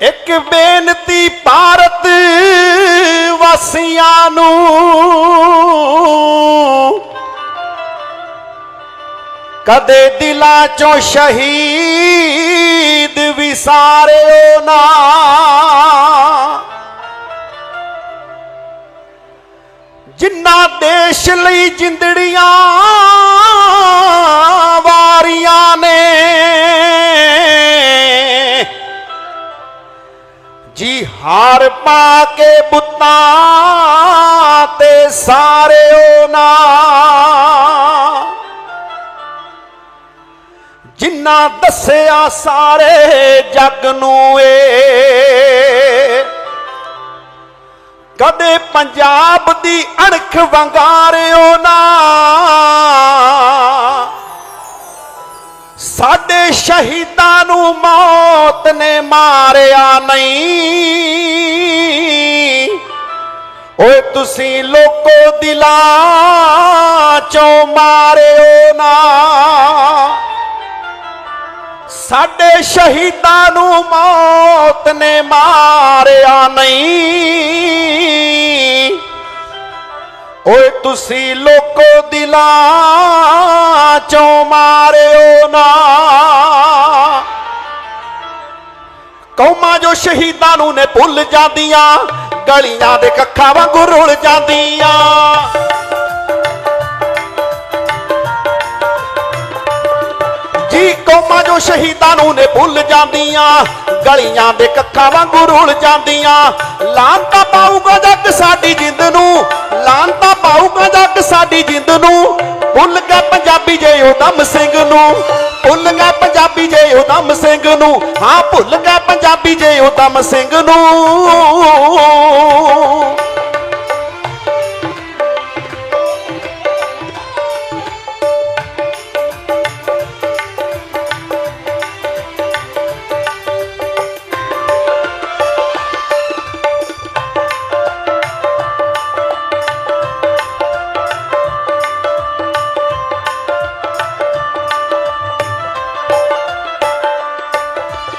ਇੱਕ ਬੇਨਤੀ ਭਾਰਤ ਵਾਸੀਆਂ ਨੂੰ। ਕਦੇ ਦਿਲਾਂ ਚੋਂ ਸ਼ਹੀਦ ਵਿਸਾਰਿਓ ਨਾ। ਜਿਨ੍ਹਾਂ ਦੇਸ਼ ਲਈ ਜਿੰਦੜੀਆਂ ਜੀ ਹਾਰ ਪਾ ਕੇ ਬੁੱਤਾਂ ਤੇ ਸਾਰਿਓ ਨਾ ਜਿੰਨਾ ਦੱਸਿਆ ਸਾਰੇ ਜੱਗ ਨੂੰ ਏ। ਕਦੇ ਪੰਜਾਬ ਦੀ ਅਣਖ ਵੰਗਾਰਿਓ ਨਾ ਸਾਡੇ ਸ਼ਹੀਦਾਂ ਨੂੰ ਮੌਤ ਨੇ ਮਾਰਿਆ ਨਹੀਂ। ਓਏ ਤੁਸੀਂ ਲੋਕੋ ਦਿਲਾਂ ਚੋਂ ਮਾਰਿਓ ਨਾ। ਸਾਡੇ ਸ਼ਹੀਦਾਂ ਨੂੰ ਮੌਤ ਨੇ ਮਾਰਿਆ ਨਹੀਂ। ਓਏ ਤੁਸੀਂ ਲੋਕੋ ਦਿਲਾਂ ਚੋਂ ਮਾਰਿਓ ਨਾ। ਕੌਮਾਂ ਜੋ ਸ਼ਹੀਦਾਂ ਨੂੰ ਨੇ ਭੁੱਲ ਜਾਂਦੀਆਂ, ਗਲੀਆਂ ਦੇ ਕੱਖਾਂ ਵਾਂਗੂ ਰੁਲ ਜਾਂਦੀਆਂ। ਕੌਮਾਂ ਜੋ ਸ਼ਹੀਦਾਂ ਨੂੰ ਨੇ ਭੁੱਲ ਜਾਂਦੀਆਂ, ਗਲੀਆਂ ਦੇ ਕੱਖਾਂ ਵਾਂਗੂ ਰੁਲ ਜਾਂਦੀਆਂ। ਲਾਂਤਾ ਪਾਊਗਾ ਜੱਗ ਸਾਡੀ ਜਿੰਦ ਨੂੰ, ਲਾਂਤਾ ਪਾਊਗਾ ਜੱਗ ਸਾਡੀ ਜਿੰਦ ਨੂੰ। ਭੁੱਲ ਗਿਆ ਪੰਜਾਬੀ ਜੇ ਉਦਮ ਸਿੰਘ ਨੂੰ, ਭੁੱਲ ਗਿਆ ਪੰਜਾਬੀ ਜੇ ਉਦਮ ਸਿੰਘ ਨੂੰ। ਹਾਂ, ਭੁੱਲ ਗਿਆ ਪੰਜਾਬੀ ਜੇ ਉਦਮ ਸਿੰਘ ਨੂੰ।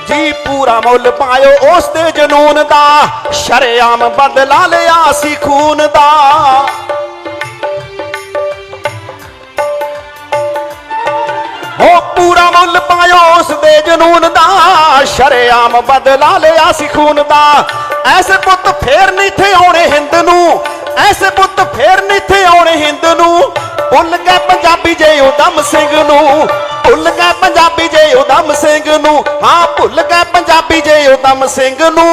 ਜੀ ਪੂਰਾ ਮੁੱਲ ਪਾਇਓ ਉਸ ਦੇ ਜਨੂਨ ਦਾ। ਸ਼ਰੇਆਮ ਬਦਲਾ ਲਿਆ ਸੀ ਖੂਨ ਦਾ। ਹੋ ਪੂਰਾ ਮੁੱਲ ਪਾਇਓ ਉਸ ਦੇ ਜਨੂਨ ਦਾ। ਸ਼ਰੇਆਮ ਬਦਲਾ ਲਿਆ ਸੀ ਖੂਨ ਦਾ। ਐਸੇ ਪੁੱਤ ਫੇਰ ਨਹੀਂ ਥੇ ਆਉਣੇ ਹਿੰਦ ਨੂੰ। ਐਸੇ ਪੁੱਤ ਫੇਰ ਨਹੀਂ ਥੇ ਆਉਣੇ ਹਿੰਦ ਨੂੰ। ਭੁੱਲ ਗਏ ਪੰਜਾਬੀ ਜੇ ਉਦਮ ਸਿੰਘ ਨੂੰ, ਭੁੱਲ ਗਏ ਪੰਜਾਬੀ ਜੇ ਉਦਮ ਸਿੰਘ ਨੂੰ, ਹਾਂ ਭੁੱਲ ਗਏ ਪੰਜਾਬੀ ਜੇ ਉਦਮ ਸਿੰਘ ਨੂੰ।